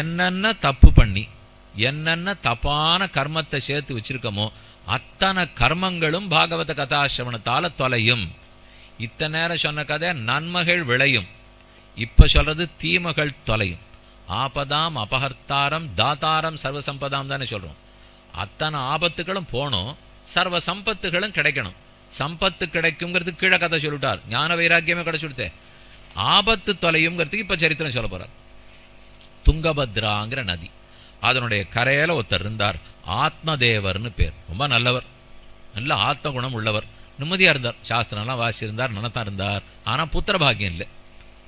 என்னென்ன தப்பு பண்ணி என்னென்ன தப்பான கர்மத்தை சேர்த்து வச்சிருக்கோமோ அத்தனை கர்மங்களும் பாகவத கதாசிரவணத்தால் தொலையும். இத்தனை நேரம் சொன்ன கதை நன்மைகள் விளையும். இப்போ சொல்கிறது தீமைகள் தொலையும். ஆபதாம் அபகர்த்தாரம் தாத்தாரம் சர்வசம்பதாம் தானே சொல்கிறோம் அத்தனை ஆபத்துகளும் போகணும் சர்வ சம்பத்துகளும் கிடைக்கணும். சம்பத்து கிடைக்குங்கிறது கீழே கதை சொல்லிட்டார். ஞான வைராக்கியமே கிடைச்சுடுத்தே ஆபத்து தொலையுங்கிறதுக்கு இப்போ சரித்திரம் சொல்ல போகிறார் துங்கபத்ராங்கிற நதி. அதனுடைய கரையில் ஒருத்தர் இருந்தார். ஆத்மதேவர்னு பேர். ரொம்ப நல்லவர். நல்ல ஆத்ம குணம் உள்ளவர். நிம்மதியாக இருந்தார். சாஸ்திரம்லாம் வாசிச்சிருந்தார் நனத்தான் இருந்தார். ஆனால் புத்திர பாக்கியம் இல்லை.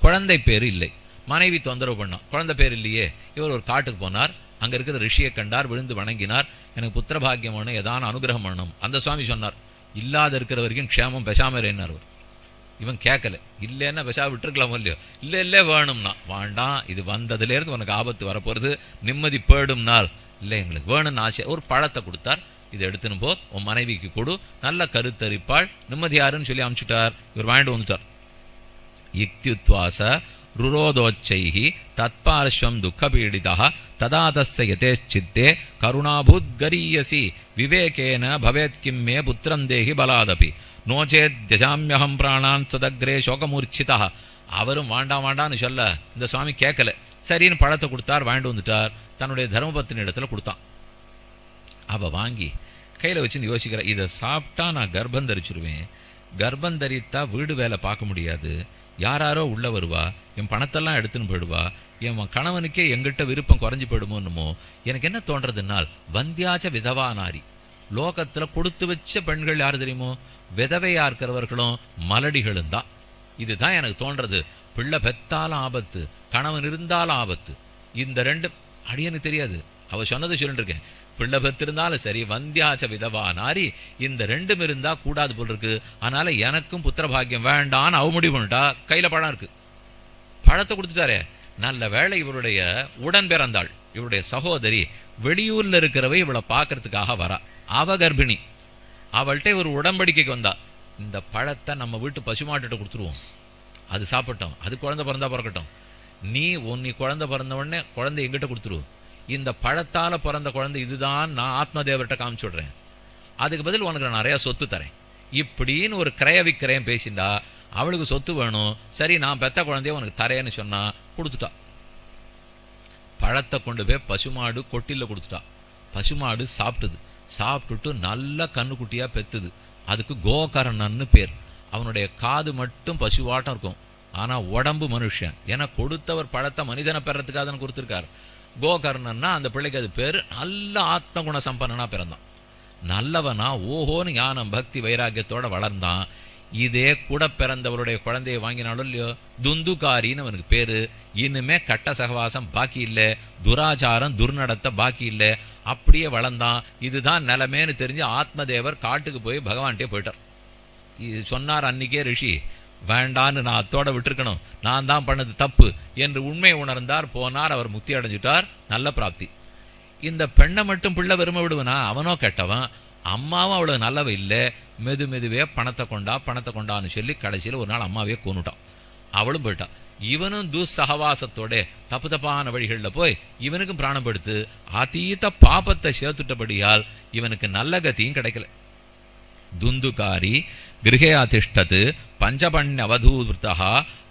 குழந்தை பேர் இல்லை. மனைவி தொந்தரவு பண்ணான் குழந்தை பேர் இல்லையே. இவர் ஒரு காட்டுக்கு போனார். அங்கே இருக்கிற ரிஷியை கண்டார் விழுந்து வணங்கினார். எனக்கு புத்திர பாக்கியம் வேணும் ஏதான அனுகிரகம் பண்ணணும் அந்த சுவாமி சொன்னார் இல்லாத இருக்கிற வரைக்கும் க்ஷேமம் பெசாமரேன்னார் அவர் இவன் கேட்கல இல்லைன்னா விஷா விட்டுருக்கலாமோ இல்லையோ? இல்லை இல்லை வேணும்னா. வேண்டாம் இது வந்ததுலேருந்து உனக்கு ஆபத்து வரப்போகிறது நிம்மதி பேடும் நாள். இல்லை எங்களுக்கு வேணும்னு ஆசை. ஒரு பழத்தை கொடுத்தார். இதை எடுத்துன்னு போ. உன் மனைவிக்கு கொடு. நல்ல கருத்தரிப்பாள். நிம்மதியாருன்னு சொல்லி அமுச்சுட்டார். இவர் வாங்கிட்டு வந்துட்டார். இத்தியுத்வாச ருரோதோச்சைகி தற்பார்ஸ்வம் துக்கபீடிதா ததாதஸ்ய யதேச்சித்தே கருணாபூத்கரீயசி விவேகேன பவேத் கிம் மே புத்திரம் பலாதபி. நோச்சே தியஜாமியகம் பிராணான் சதக்ரே சோகமூர்ச்சிதா அவரும் வாண்டாம் வாண்டான்னு சொல்ல இந்த சுவாமி கேட்கல சரின்னு பழத்தை கொடுத்தார் வாங்கிட்டு வந்துட்டார் தன்னுடைய தர்மபத்தின இடத்துல கொடுத்தான் அவள் வாங்கி கையில் வச்சுன்னு யோசிக்கிறேன் இதை சாப்பிட்டா நான் கர்ப்பம் தரிச்சிருவேன் கர்ப்பம் தரித்தா வீடு வேலை பார்க்க முடியாது யாராரோ உள்ளே வருவா என் பணத்தெல்லாம் எடுத்துன்னு போயிடுவா என் கணவனுக்கே எங்கிட்ட விருப்பம் குறைஞ்சி போயிடுமோன்னுமோ எனக்கு என்ன தோன்றதுனால் வந்தியாச்ச விதவா விதவானாரி லோகத்தில் கொடுத்து வச்ச பெண்கள் யார் தெரியுமோ விதவையா இருக்கிறவர்களும் மலடிகளும் தான் இதுதான் எனக்கு தோன்றது. பிள்ளை பெத்தாலும் ஆபத்து கணவன் இருந்தாலும் ஆபத்து. இந்த ரெண்டும் அடியனுக்கு தெரியாது. அவ சொன்னது சொல்லிட்டு இருக்கேன் பிள்ளை பெற்றிருந்தாலும் சரி வந்தியாச்ச விதவா நாரி இந்த ரெண்டும் இருந்தா கூடாது போல் இருக்கு அதனால எனக்கும் புத்திர பாக்கியம் வேண்டான்னு அவ முடிவு பண்ணிட்டா கையில பழம் இருக்கு. பழத்தை கொடுத்துட்டாரே. நல்ல வேளை இவருடைய உடன் பிறந்தாள். இவருடைய சகோதரி வெளியூர்ல இருக்கிறவ இவளை பார்க்கறதுக்காக வரா. அவ கர்ப்பிணி. அவள்கிட்ட ஒரு உடம்படிக்கைக்கு வந்தா இந்த பழத்தை நம்ம வீட்டு பசுமாட்டுகிட்ட கொடுத்துருவோம். அது சாப்பிட்டோம். அது குழந்தை பிறந்தா பிறக்கட்டும். நீ உன் நீ குழந்தை பிறந்த உடனே குழந்தை எங்கிட்ட கொடுத்துருவோம் இந்த பழத்தால் பிறந்த குழந்தை இதுதான் நான் ஆத்மதேவர்கிட்ட காமிச்சு விட்றேன். அதுக்கு பதில் உனக்கு நான் நிறையா சொத்து தரேன். இப்படின்னு ஒரு கிரய விக்கிரயம் பேசியிருந்தா அவளுக்கு சொத்து வேணும். சரி நான் பெத்த குழந்தைய உனக்கு தரேன்னு சொன்னால் கொடுத்துட்டா. பழத்தை கொண்டு போய் பசுமாடு கொட்டிலில் கொடுத்துட்டா. பசுமாடு சாப்பிட்டுது. சாப்பிட்டுட்டு நல்ல கண்ணுக்குட்டியாக பெத்துது. அதுக்கு கோகர்ணன்னு பேர். அவனுடைய காது மட்டும் பசுவாட்டம் இருக்கும். ஆனால் உடம்பு மனுஷன். ஏன்னா கொடுத்தவர் பழத்தை மனிதனை பெறத்துக்காக தானே கொடுத்துருக்காரு. கோகர்ணன்னா அந்த பிள்ளைக்கு அது பேர் நல்ல ஆத்ம குண பிறந்தான். நல்லவனா ஓஹோன்னு ஞானம் பக்தி வைராக்கியத்தோடு வளர்ந்தான். இதே கூட பிறந்தவருடைய குழந்தையை வாங்கினாலும் இல்லையோ துந்துகாரின்னு அவனுக்கு பேரு. இனிமே கட்ட சகவாசம் பாக்கி இல்லை துராச்சாரம் துர்நடத்த பாக்கி இல்லை. அப்படியே வளர்ந்தான். இதுதான் நிலமேன்னு தெரிஞ்சு ஆத்மதேவர் காட்டுக்கு போய் பகவான்கிட்டே போயிட்டார். இது சொன்னார் அன்னைக்கே ரிஷி வேண்டான்னு நான் அத்தோட விட்டுருக்கணும். நான் தான் பண்ணது தப்பு. என்று உண்மை உணர்ந்தார். போனார் அவர் முக்தி அடைஞ்சிட்டார். நல்ல பிராப்தி. இந்த பெண்ணை மட்டும் பிள்ளை விரும்ப விடுவனா? அவனோ கெட்டவன். அம்மாவும் அவ்வளோ நல்லவ இல்லை. மெது மெதுவே பணத்தை கொண்டா பணத்தை கொண்டான்னு சொல்லி கடைசியில் ஒரு நாள் அம்மாவே கொண்டுட்டான் அவளும் போயிட்டான். இவனும் துசகவாசத்தோட தப்பு தப்பான வழிகளில் போய் இவனுக்கும் பிராணம் படுத்து அதீத பாபத்தை சேர்த்துட்டபடியால் இவனுக்கு நல்ல கதியும் கிடைக்கல. துந்துகாரி கிரகையாதிஷ்டத்து பஞ்சபண்ணிய அவதூதா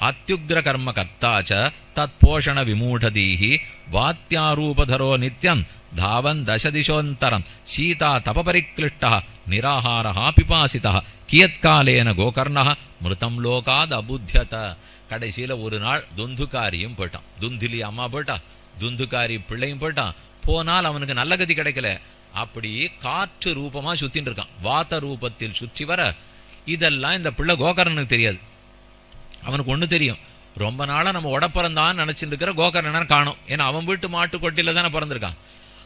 அத்தியுக்ர கர்ம அத்யுக்ரகர்மகர்த்தா ச தத்போஷண விமூடதீகி வாத்தியாரூபதரோ நித்யம் தாவன் தசதிசோந்தரம் சீதா தபபரிக்ளிஷ்டः நிராகாரः பிபாசிதः கியத்காலேன கோகர்ணா மிருதம் லோகாத் அபுத்தியத கடைசியில ஒரு நாள் துந்துகாரியும் போயிட்டான் துந்திலி அம்மா போயிட்டா துந்துகாரி பிள்ளையும் போயிட்டான் போனால் அவனுக்கு நல்ல கதி கிடைக்கல அப்படி காற்று ரூபமா சுத்தின்னு இருக்கான் வாத்த ரூபத்தில் சுற்றி வர இதெல்லாம் இந்த பிள்ளை கோகர்ணனுக்கு தெரியாது அவனுக்கு ஒண்ணு தெரியும் ரொம்ப நாளா நம்ம உடப்பிறந்தான்னு நினச்சிட்டு இருக்கிற கோகர்ணனை காணும் ஏன்னா அவன் வீட்டு மாட்டு கொட்டியில் தானே பிறந்திருக்கான்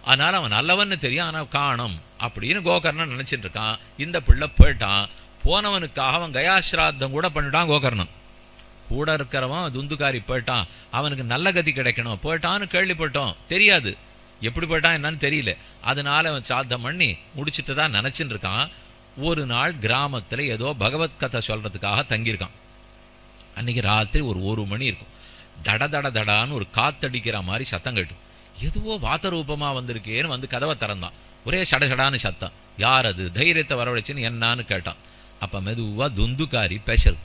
அதனால் அவன் நல்லவன்னு தெரியும் ஆனால் காணும். அப்படின்னு கோகர்ணன் நினச்சிட்டு இருக்கான். இந்த பிள்ளை போயிட்டான். போனவனுக்காக அவன் கயாசிராத்தம் கூட பண்ணிட்டான் கோகர்ணன். கூட இருக்கிறவன் துந்துகாரி போயிட்டான். அவனுக்கு நல்ல கதி கிடைக்கணும். போயிட்டான்னு கேள்விப்பட்டோம். தெரியாது. எப்படி போயிட்டான் என்னன்னு தெரியல. அதனால அவன் சாத்தம் பண்ணி முடிச்சிட்டு தான் நினச்சின்னு இருக்கான். ஒரு நாள் கிராமத்தில் ஏதோ பகவத் கதை சொல்கிறதுக்காக தங்கியிருக்கான். அன்னைக்கு ராத்திரி ஒரு ஒரு மணி இருக்கும். தட தட தடான்னு ஒரு காத்தடிக்கிற மாதிரி சத்தம் கேட்டும். எதுவோ வாத்தரூபமாக வந்திருக்கேன்னு வந்து கதவை திறந்தான். ஒரே சடசடான்னு சத்தம். யார் அது? தைரியத்தை வரவழைச்சின்னு என்னான்னு கேட்டான். அப்போ மெதுவாக துந்துக்காரி பெஷல்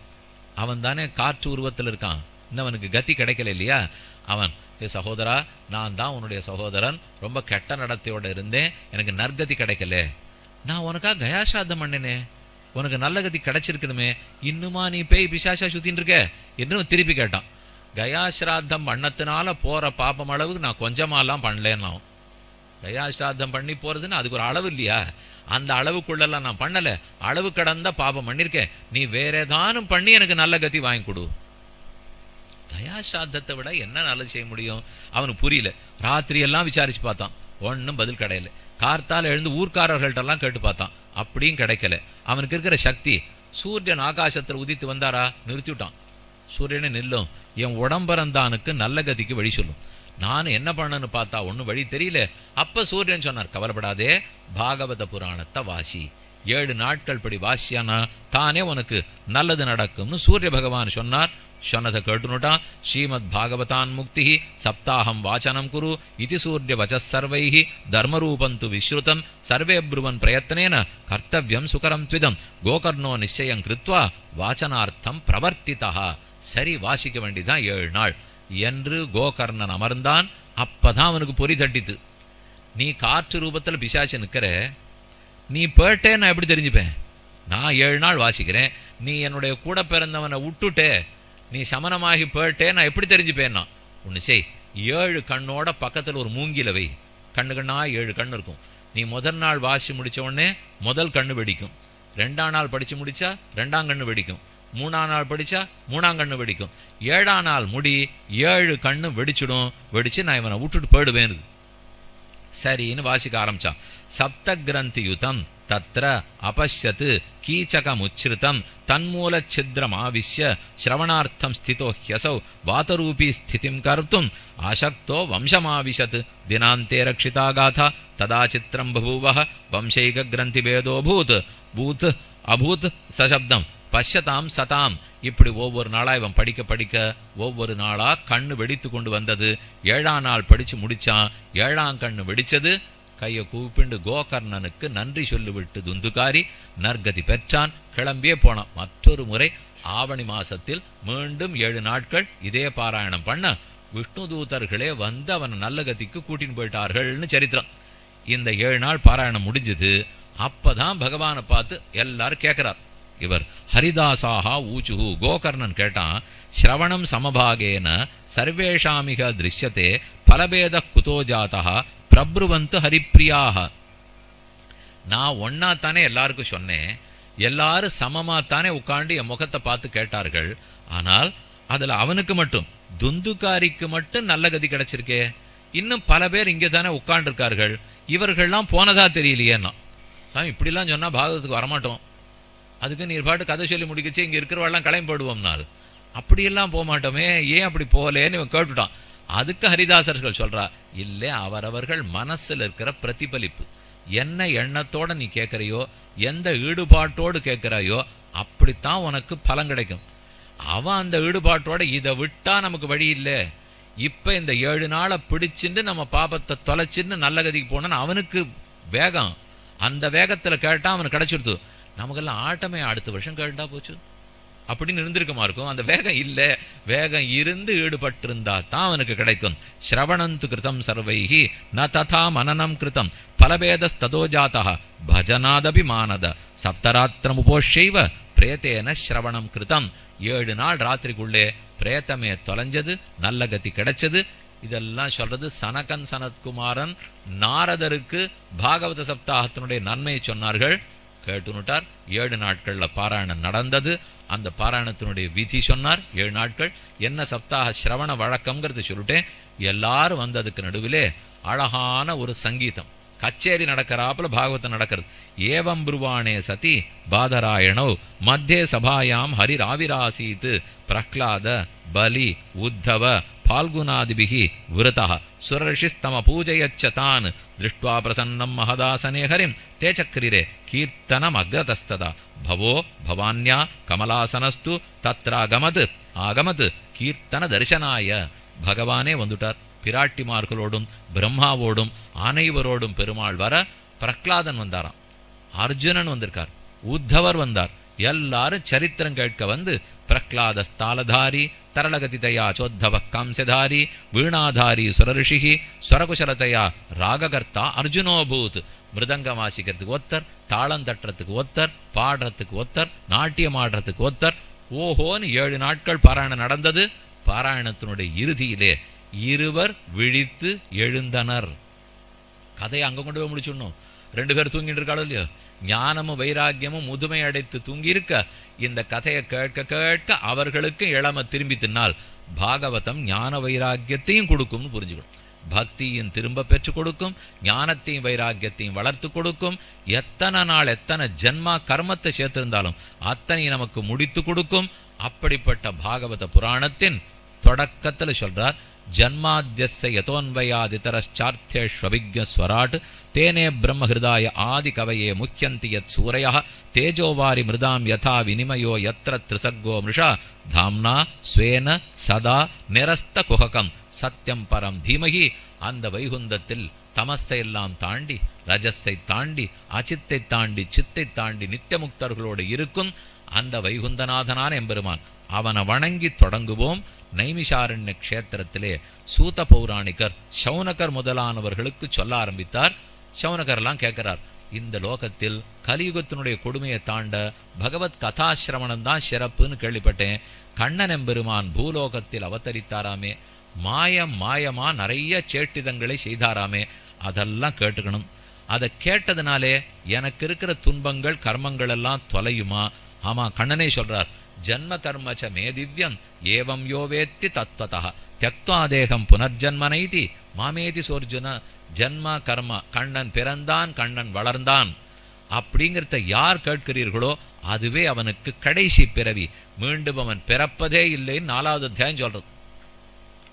அவன் தானே காற்று உருவத்தில் இருக்கான். இன்னும் அவனுக்கு கத்தி கிடைக்கல இல்லையா? அவன் ஏ சகோதரா நான் தான் உன்னுடைய சகோதரன். ரொம்ப கெட்ட நடத்தையோடு இருந்தேன். எனக்கு நற்கதி கிடைக்கல. நான் உனக்கா கயாசாதம் பண்ணினே. உனக்கு நல்ல கதி கிடைச்சிருக்கணுமே. இன்னுமா நீ பேய் பிசாசா சுற்றின்னு இருக்க? என்று திருப்பி கேட்டான். கயாஸ்ராத்தம் பண்ணத்தினால போகிற பாப்பம் அளவுக்கு நான் கொஞ்சமாலாம் பண்ணலேன்னா. கயாஸ்ராத்தம் பண்ணி போகிறதுன்னு அதுக்கு ஒரு அளவு இல்லையா? அந்த அளவுக்குள்ளெல்லாம் நான் பண்ணலை. அளவு கடந்த பாபம் பண்ணியிருக்கேன் நீ வேற ஏதானும் பண்ணி எனக்கு நல்ல கதி வாங்கி கொடு. கயாசாத்தத்தை விட என்ன நல்லது செய்ய முடியும்? அவனுக்கு புரியல. ராத்திரி எல்லாம் விசாரிச்சு பார்த்தான். ஒன்றும் பதில் கிடையல. கார்த்தால் எழுந்து ஊர்க்காரர்கள்ட்டெல்லாம் கேட்டு பார்த்தான். அப்படியும் கிடைக்கல. அவனுக்கு இருக்கிற சக்தி. சூரியன் ஆகாசத்தில் உதித்து வந்தாரா? நிறுத்திவிட்டான். சூரியனை நில்லும் என் உடம்பரந்தானுக்கு நல்ல கதிக்கு வழி சொல்லும் நான் என்ன பண்ணன்னு பார்த்தா ஒன்றும் வழி தெரியல. அப்ப சூரியன் சொன்னார் கவலைப்படாதே பாகவத புராணத்தை வாசி. ஏழு நாட்கள் படி வாசியானா தானே உனக்கு நல்லது நடக்கும்னு சூரிய பகவான் சொன்னார். சொன்னதை கேட்டுனுட்டான். ஸ்ரீமத் பாகவதான் முக்தி சப்தாகம் வாசனம் குரு இது சூரிய வச்சர்வை சர்வைஹி தர்மரூபந்து விஸ்ருதம் சர்வே ப்ருவன் பிரயத்தனேன கர்த்தவியம் சுகரம் த்விதம் கோகர்ணோ நிச்சயம் கிருத்வா வாசனார்த்தம் பிரவர்த்திதா சரி வாசிக்க வேண்டிதான் ஏழு நாள். என்று கோகர்ணன் அமர்ந்தான். அப்பதான் அவனுக்கு பொறி தட்டித்து. நீ காற்று ரூபத்துல பிசாச்சு நிற்கிற நீ போயிட்டே நான் எப்படி தெரிஞ்சுப்பேன்? நான் ஏழு நாள் வாசிக்கிறேன். நீ என்னுடைய கூட பிறந்தவனை விட்டுட்டே நீ சமனமாகி போயிட்டே நான் எப்படி தெரிஞ்சுப்பேன்னா? ஒன்று செய். ஏழு கண்ணோட பக்கத்தில் ஒரு மூங்கில வை. கண்ணு கண்ணா ஏழு கண்ணு இருக்கும். நீ முதல் நாள் வாசி முடிச்ச உடனே முதல் கண்ணு வெடிக்கும். ரெண்டாம் நாள் படிச்சு முடிச்சா ரெண்டாம் கண்ணு வெடிக்கும். மூணாம் நாள் படித்தா மூணாம் கண்ணு வெடிக்கும். ஏழாம் நாள் முடி ஏழு கண்ணு வெடிச்சிடும். வெடித்து நான் இவனை விட்டுட்டு போயிடுவேன் சரின்னு வாசிக்க ஆரம்பித்தான் சப்த கிரந்தி யுதம் தத்ர அபஷ்யத் கீச்சகமுச்சிருத்தம் தன்மூல சித்திரம் ஆவிஷ்ய ஸ்ரவணார்த்தம் ஸ்திதோ ஹியசௌ வாதரூபி ஸ்திதிம் கர்த்தும் அசக்தோ வம்சமாவிஷத் தினாந்தே ரக்ஷிதா காதா ததா சித்திரம் பபூவ வம்சைக கிரந்தி பேதோபூத் பூத் அபூத் சசப்தம் பஷதாம் சதாம். இப்படி ஒவ்வொரு நாளாக இவன் படிக்க படிக்க ஒவ்வொரு நாளாக கண்ணு வெடித்து கொண்டு வந்தது. ஏழாம் நாள் படித்து முடித்தான் ஏழாம் கண்ணு வெடித்தது கையை கூப்பிண்டு கோகர்ணனுக்கு நன்றி சொல்லிவிட்டு துந்துகாரி நற்கதி பெற்றான். கிளம்பியே போனான். மற்றொரு முறை ஆவணி மாசத்தில் மீண்டும் ஏழு நாட்கள் இதே பாராயணம் பண்ண விஷ்ணு தூதர்களே வந்து அவனை நல்ல கதிக்கு கூட்டின்னு போயிட்டார்கள்னு சரித்திரம். இந்த ஏழு நாள் பாராயணம் முடிஞ்சது. அப்பதான் பகவானை பார்த்து எல்லாரும் கேட்குறார் இவர் ஹரிதாசாக ஊச்சுஹு கோகர்ணன் கேட்டான் ஸ்ரவணம் சமபாகேன சர்வேஷாமிக திருஷ்யத்தே பலபேத குதோ ஜாதா பிரப்ருவந்து ஹரிப்பிரியாக நான் ஒன்னா தானே எல்லாருக்கும் சொன்னேன். எல்லாரும் சமமா தானே உட்காந்து என் முகத்தை பார்த்து கேட்டார்கள். ஆனால் அதுல அவனுக்கு மட்டும் துந்துகாரிக்கு மட்டும் நல்ல கதி கிடைச்சிருக்கே. இன்னும் பல பேர் இங்கே தானே உட்காண்டிருக்கார்கள் இவர்கள்லாம் போனதா தெரியலையேன்னா. இப்படிலாம் சொன்னா பாகவதத்துக்கு வரமாட்டோம். அதுக்கு நீர் பாட்டு கதை சொல்லி முடிக்கச்சு இங்கே இருக்கிறவெல்லாம் கிளம்பி போடுவோம்னால் அப்படியெல்லாம் போக மாட்டோமே ஏன் அப்படி போகலேன்னு இவன் கேட்டுட்டான். அதுக்கு ஹரிதாசர்கள் சொல்கிறா இல்லை அவரவர்கள் மனசில் இருக்கிற பிரதிபலிப்பு. என்ன எண்ணத்தோடு நீ கேட்குறையோ எந்த ஈடுபாட்டோடு கேட்குறாயோ அப்படித்தான் உனக்கு பலம் கிடைக்கும். அவன் அந்த ஈடுபாட்டோட இதை விட்டால் நமக்கு வழி இல்லை. இப்போ இந்த ஏழு நாளை பிடிச்சின்னு நம்ம பாபத்தை தொலைச்சின்னு நல்ல கதிக்கு போனோன்னு அவனுக்கு வேகம். அந்த வேகத்தில் கேட்டால் அவனுக்கு கிடைச்சிருது. நமக்கெல்லாம் ஆட்டமே அடுத்த வருஷம் கேட்டா போச்சு. அப்படின்னு இருந்திருக்குமா இருக்கும்? அந்த வேகம் இல்லை. வேகம் இருந்து ஈடுபட்டிருந்தா தான் அவனுக்கு கிடைக்கும். ஸ்ரவணந்து கிருதம் சர்வைகி ந ததா மனனம் கிருதம் பலபேதஸ்ததோஜாத்தா பஜனாதபி மானத. சப்தராத்திரமுபோஷைவ பிரேத்தேன ஸ்ரவணம் கிருதம் ஏழு நாள் ராத்திரிக்குள்ளே பிரேத்தமே தொலைஞ்சது நல்ல கதி கிடைச்சது. இதெல்லாம் சொல்றது சனகன் சனத்குமாரன் நாரதருக்கு பாகவத சப்தாகத்தினுடைய நன்மையை சொன்னார்கள். கேட்டுனுட்டார் ஏழு நாட்களில் பாராயணம் நடந்தது. அந்த பாராயணத்தினுடைய விதி சொன்னார். ஏழு நாட்கள். என்ன சப்தாக சிரவண வழக்கம்ங்கிறது சொல்லிட்டேன். எல்லாரும் வந்ததுக்கு நடுவிலே அழகான ஒரு சங்கீதம். கச்சேரி நடக்கிறாப்புல பாகவதம் நடக்கிறது. ஏவம் புருவானே சதி பாதராயணோ மத்தியே சபாயாம் ஹரிராவிராசீத்து பிரஹ்லாத பலி உத்தவ फाल्गुनादिभिः वृतः सुरर्षिस्तम पूजयच्च तान् दृष्ट्वा प्रसन्नं महदासने हरिं ते चक्रिरे कीर्तनमग्रतस्तदा भवो भवान्या कमलासनस्तु तत्रागमत् ஆகமத் கீர்த்தன தரிசனாய பகவானே வந்துட்டார் பிராட்டிமார்களோடும் பிரம்மாவோடும் அனைவரோடும் பெருமாள் வர பிரகலாதன் வந்தாராம் அர்ஜுனன் வந்திருக்கார் உத்தவர் வந்தார் எல்லாரும் சரித்திரம் கேட்க வந்து பிரகலாத ஸ்தாலதாரி தரளகதிதயா சோத்தவ காம்சதாரி வீணாதாரி சுரரிஷிகி ஸ்வரகுசலதையா ராககர்த்தா அர்ஜுனோபூத் மிருதங்கம் வாசிக்கிறதுக்கு ஒத்தர் தாளம் தட்டுறதுக்கு ஒத்தர் பாடுறதுக்கு ஒத்தர் நாட்டியம் ஆடுறதுக்கு ஒத்தர் ஓஹோன்னு ஏழு நாட்கள் பாராயணம் நடந்தது. பாராயணத்தினுடைய இறுதியிலே இருவர் விழித்து எழுந்தனர். கதையை அங்கே கொண்டு போய் முடிச்சுடணும். ரெண்டு பேர் தூங்கிட்டு இருக்காளோ இல்லையோ? ஞானமும் வைராக்கியமும் முதுமை அடைத்து தூங்கி இருக்க இந்த கதையை கேட்க கேட்க அவர்களுக்கு இளம திரும்பி தின்னால் பாகவதம் ஞான வைராக்கியத்தையும் கொடுக்கும்னு புரிஞ்சுக்கணும். பக்தியும் திரும்ப பெற்று கொடுக்கும் ஞானத்தையும் வைராக்கியத்தையும் வளர்த்து கொடுக்கும். எத்தனை நாள் எத்தனை ஜென்மா கர்மத்தை சேர்த்திருந்தாலும் அத்தனை நமக்கு முடித்து கொடுக்கும். அப்படிப்பட்ட பாகவத புராணத்தின் தொடக்கத்தில் சொல்றார் ஜன்மாத்தியஸ்ய யதோன்வயாதிதரச்சார்த்தேஷ்வபிஜஸ்வராட் தேனே பிரம்மஹிருதாய ஆதி கவயே முக்கியந்தி யத் சூரய. தேஜோவாரி மிருதாம் யதா வினிமயோ யத்ர திரிசர்கோ மிருஷா. தாம்னா ஸ்வேன சதா நிரஸ்த குஹகம். சத்தியம் பரம் தீமகி அந்த வைகுந்தத்தில் தமஸ்தை எல்லாம் தாண்டி ரஜஸை தாண்டி அச்சித்தை தாண்டி சித்தை தாண்டி நித்தியமுக்தர்களோடு இருக்கும் அந்த வைகுந்தநாதனான எம்பெருமான். அவனை வணங்கி தொடங்குவோம். நைமிஷாரண்ய க்ஷேத்திரத்திலே சூத பௌராணிகர் சௌனகர் முதலானவர்களுக்கு சொல்ல ஆரம்பித்தார். சௌனகர்லாம் கேட்கிறார் இந்த லோகத்தில் கலியுகத்தினுடைய கொடுமையை தாண்ட பகவத் கதாசிரவணம் தான் சிறப்புன்னு கேள்விப்பட்டேன். கண்ணன் எம்பெருமான் பூலோகத்தில் அவதரித்தாராமே மாயம் மாயமா நிறைய சேட்டிதங்களை செய்தாராமே அதெல்லாம் கேட்டுக்கணும். அதை கேட்டதுனாலே எனக்கு இருக்கிற துன்பங்கள் கர்மங்கள் எல்லாம் தொலையுமா? ஆமா கண்ணனே சொல்றார் ஜன்ம கர்மச்ச மே திவ்யம் ஏவம் யோ வேத்தி தத்வதா தியக்வா தேகம் புனர்ஜன்மனைதி மாமேதி சோர்ஜுன ஜன்ம கர்ம கண்ணன் பிறந்தான் கண்ணன் வளர்ந்தான்। அப்படிங்கிறத யார் கேட்கிறீர்களோ அதுவே அவனுக்கு கடைசி பிறவி. மீண்டும் அவன் பிறப்பதே இல்லைன்னு நாலாவது அத்தியாயம் சொல்றது.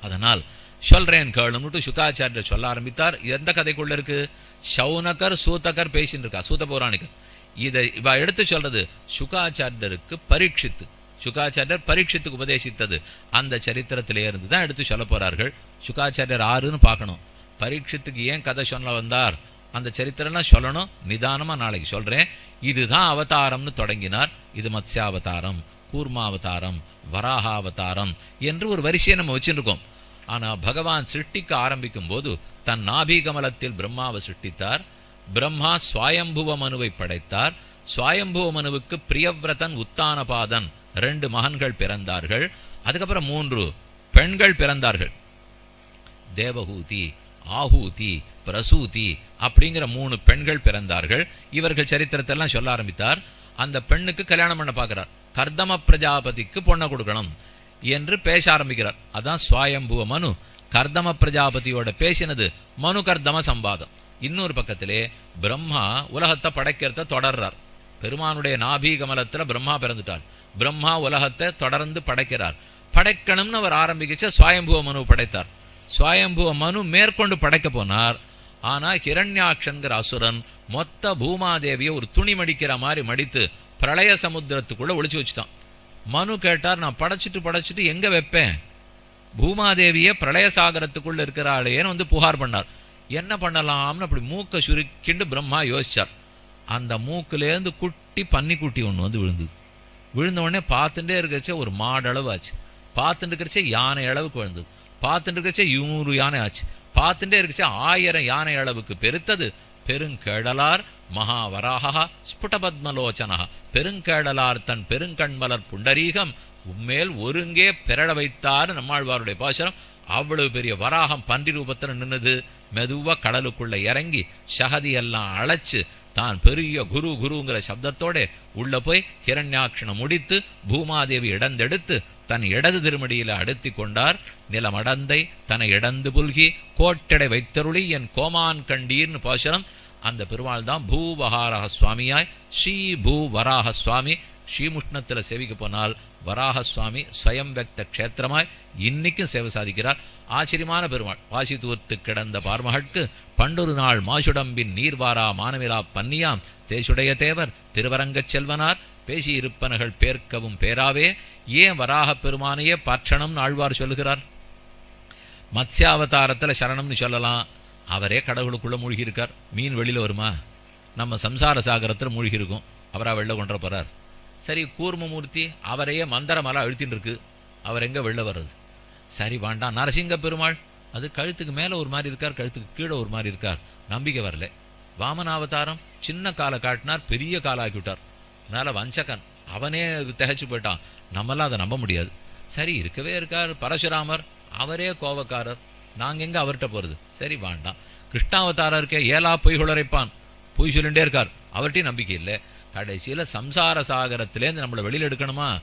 அதனால் சொல்றேன் கேளும்னுட்டு சுகாச்சாரியர் சொல்ல ஆரம்பித்தார். எந்த கதைக்குள்ள இருக்கு? சௌனகர் சூத்தகர் பேசின்னு இருக்கா? சூத்த பௌராணிகர் இதை இவ எடுத்து சொல்றது சுகாச்சாரியருக்கு பரீட்சித்து. சுகாச்சாரியர் பரீட்சித்துக்கு உபதேசித்தது. அந்த சரித்திரத்திலே இருந்து தான் எடுத்து சொல்ல போறார்கள். சுகாச்சாரியர் ஆறுன்னு பார்க்கணும். பரீட்சித்துக்கு ஏன் கதை சொல்ல வந்தார்? அந்த சரித்திரம்லாம் சொல்லணும். நிதானமாக நாளைக்கு சொல்கிறேன் இதுதான் அவதாரம்னு தொடங்கினார். இது மத்ஸ்யாவதாரம் கூர்மாவதாரம் வராகாவதாரம் என்று ஒரு வரிசையை நம்ம வச்சுருக்கோம். ஆனால் பகவான் சிருஷ்டிக்க ஆரம்பிக்கும் போது தன் நாபிகமலத்தில் பிரம்மாவை சிருஷ்டித்தார். பிரம்மா சுவாயம்புவ மனுவை படைத்தார். சுவாயம்புவ மனுவுக்கு பிரியவிரதன் உத்தானபாதன் ரெண்டு மகன்கள் பிறந்தார்கள். அதுக்கப்புறம் மூன்று பெண்கள் பிறந்தார்கள். தேவகூதி ஆஹூதி பிரசூதி அப்படிங்கிற மூணு பெண்கள் பிறந்தார்கள். இவர்கள் சரித்திரத்தெல்லாம் சொல்ல ஆரம்பித்தார். அந்த பெண்ணுக்கு கல்யாணம் பண்ண பார்க்கிறார். கர்தம பிரஜாபதிக்கு பொண்ணை கொடுக்கணும் என்று பேச ஆரம்பிக்கிறார். அதான் சுவாயம்புவ மனு. கர்தம பிரஜாபதியோட பேசினது மனு கர்தம சம்பாதம். இன்னொரு பக்கத்திலே பிரம்மா உலகத்தை படைக்கிறத தொடர்றார். பெருமானுடைய நாபி கமலத்தில் பிரம்மா பிறந்துட்டார் பிரம்மா உலகத்தை தொடர்ந்து படைக்கிறார். படைக்கணும்னு அவர் ஆரம்பிக்கிச்ச சுவாயம்புவ மனு படைத்தார். சுவாயம்புவ மனு மேற்கொண்டு படைக்க போனார். ஆனால் ஹிரண்யாட்சன்கிற அசுரன் மொத்த பூமாதேவியை ஒரு துணி மடிக்கிற மாதிரி மடித்து பிரளய சமுத்திரத்துக்குள்ளே ஒழிச்சு வச்சுட்டான். மனு கேட்டார் நான் படைச்சிட்டு படைச்சிட்டு எங்கே வைப்பேன்? பூமாதேவியை பிரளய சாகரத்துக்குள்ளே இருக்கிறாளேன்னு வந்து புகார் பண்ணார். என்ன பண்ணலாம்னு அப்படி மூக்கை சுருக்கிண்டு பிரம்மா யோசிச்சார். அந்த மூக்குலேருந்து குட்டி பன்னிக்குட்டி ஒன்று வந்து விழுந்தது. விழுந்த உடனே பார்த்துட்டே இருக்கிறச்சே ஒரு மாடளவு ஆச்சு பார்த்துட்டு இருக்கிறச்சே யானை அளவுக்கு விழுந்தது. பார்த்துட்டு இருக்கிறச்சே நூறு யானை ஆச்சு. பார்த்துட்டே இருக்கச்சே ஆயிரம் யானை அளவுக்கு பெருத்தது. பெருங்கேடலார் மகாவராகா ஸ்புடபத்மலோச்சனா பெருங்கேடலார் தன் பெருங்கண்மலர் புண்டரீகம் உம்மேல் ஒருங்கே பெறட வைத்தார் நம்மாழ்வாருடைய பாசனம் அவ்வளவு பெரிய வராகம் பன்றி ரூபத்தில் நின்னுது. மெதுவாக கடலுக்குள்ள இறங்கி சகதி எல்லாம் அழைச்சு தான் பெரிய குரு குருங்கிற சப்தத்தோட உள்ள போய் ஹிரண்யாட்சணம் முடித்து பூமாதேவி இடந்தெடுத்து தன் இடது திருமடியில அடுத்தி கொண்டார். நிலமடந்தை தன்னை இடந்து புல்கி கோட்டடை வைத்தருளி என் கோமான் கண்டீர்னு பாசுரம். அந்த பெருமாள் தான் பூவகாரக சுவாமியாய் ஸ்ரீ பூ வராக சுவாமி ஸ்ரீமுஷ்ணத்தில் சேவிக்க போனால் வராக சுவாமி ஸ்வயம் வெக்த க்ஷேத்திரமாய் இன்னைக்கும் சேவை சாதிக்கிறார். ஆச்சரியமான பெருமாள். வாசி தூர்த்து கிடந்த பார்மகட்கு பண்டொரு நாள் மாசுடம்பின் நீர்வாரா மானவிலா பன்னியாம். தேசுடைய தேவர் திருவரங்கச் செல்வனார். பேசியிருப்பனர்கள் பேர்க்கவும் பேராவே. ஏன் வராக பெருமானையே பற்றணம் ஆழ்வார் சொல்லுகிறார்? மத்ஸ்யாவதாரத்தில் சரணம்னு சொல்லலாம். அவரே கடவுளுக்குள்ளே மூழ்கி இருக்கார் மீன் வெளியில் வருமா? நம்ம சம்சார சாகரத்தில் மூழ்கி இருக்கும் அவராக வெளில கொண்டு போகிறார் சரி கூர்மமூர்த்தி அவரையே மந்திரமலை அழுத்தின்னு இருக்கு அவர் எங்கே வெளில வர்றது? சரி வேண்டாம். நரசிங்க பெருமாள் அது கழுத்துக்கு மேலே ஒரு மாதிரி இருக்கார் கழுத்துக்கு கீழே ஒரு மாதிரி இருக்கார். நம்பிக்கை வரல. வாமனாவதாரம் சின்ன காலை காட்டினார் பெரிய காலாக்கி விட்டார். அதனால் வஞ்சகன். அவனே திகச்சு போயிட்டான். நம்மளாம் அதை நம்ப முடியாது. சரி இருக்கவே இருக்கார் பரசுராமர். அவரே கோபக்காரர். நாங்கள் எங்கே அவர்கிட்ட போகிறது சரி வேண்டாம். கிருஷ்ணாவதாரம் இருக்கே ஏலா பொய் குளரைப்பான் பொய் சொல்லிகிட்டே இருக்கார். அவர்கிட்டையும் நம்பிக்கை இல்லை. கடைசியில் சம்சார சாகரத்திலேருந்து நம்மளை வெளியில் எடுக்கணுமா?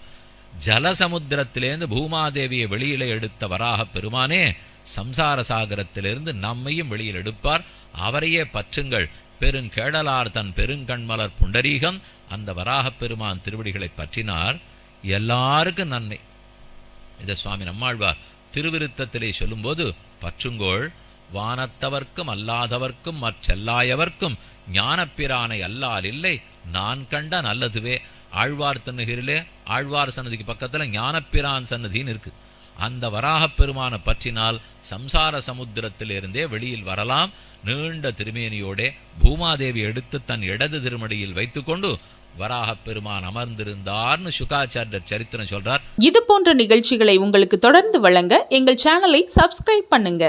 ஜலசமுத்திரத்திலேருந்து பூமாதேவியை வெளியில் எடுத்த வராக பெருமானே சம்சார சாகரத்திலிருந்து நம்மையும் வெளியில் எடுப்பார். அவரையே பற்றுங்கள். பெருங்கேடலார் தன் பெருங்கண்மலர் புண்டரீகம். அந்த வராகப் பெருமான் திருவடிகளை பற்றினார். எல்லாருக்கும் நன்மை. இதை சுவாமி நம்மாழ்வார் திருவிருத்தத்திலே சொல்லும்போது பற்றுங்கோள் வானத்தவர்க்கும் அல்லாதவர்க்கும் மற்றெல்லாயவர்க்கும் ஞானப்பிரானை அல்லால் இல்லை. நான் கண்ட நல்லதுவே. ஆழ்வார் தன்னுகிரிலே ஆழ்வார் சன்னதிக்கு பக்கத்துல ஞானப்பிரான் சன்னதின்னு இருக்கு. அந்த வராகப் பெருமான பற்றினால் சம்சார சமுத்திரத்திலிருந்தே வெளியில் வரலாம். நீண்ட திருமேனியோடே பூமாதேவி எடுத்து தன் இடது திருமடியில் வைத்துக்கொண்டு வராகப் பெருமான் அமர்ந்திருந்தார்னு சுகாச்சாரியர் சரித்திரம் சொல்றார். இது போன்ற நிகழ்ச்சிகளை உங்களுக்கு தொடர்ந்து வழங்க எங்கள் சேனலை சப்ஸ்கிரைப் பண்ணுங்க.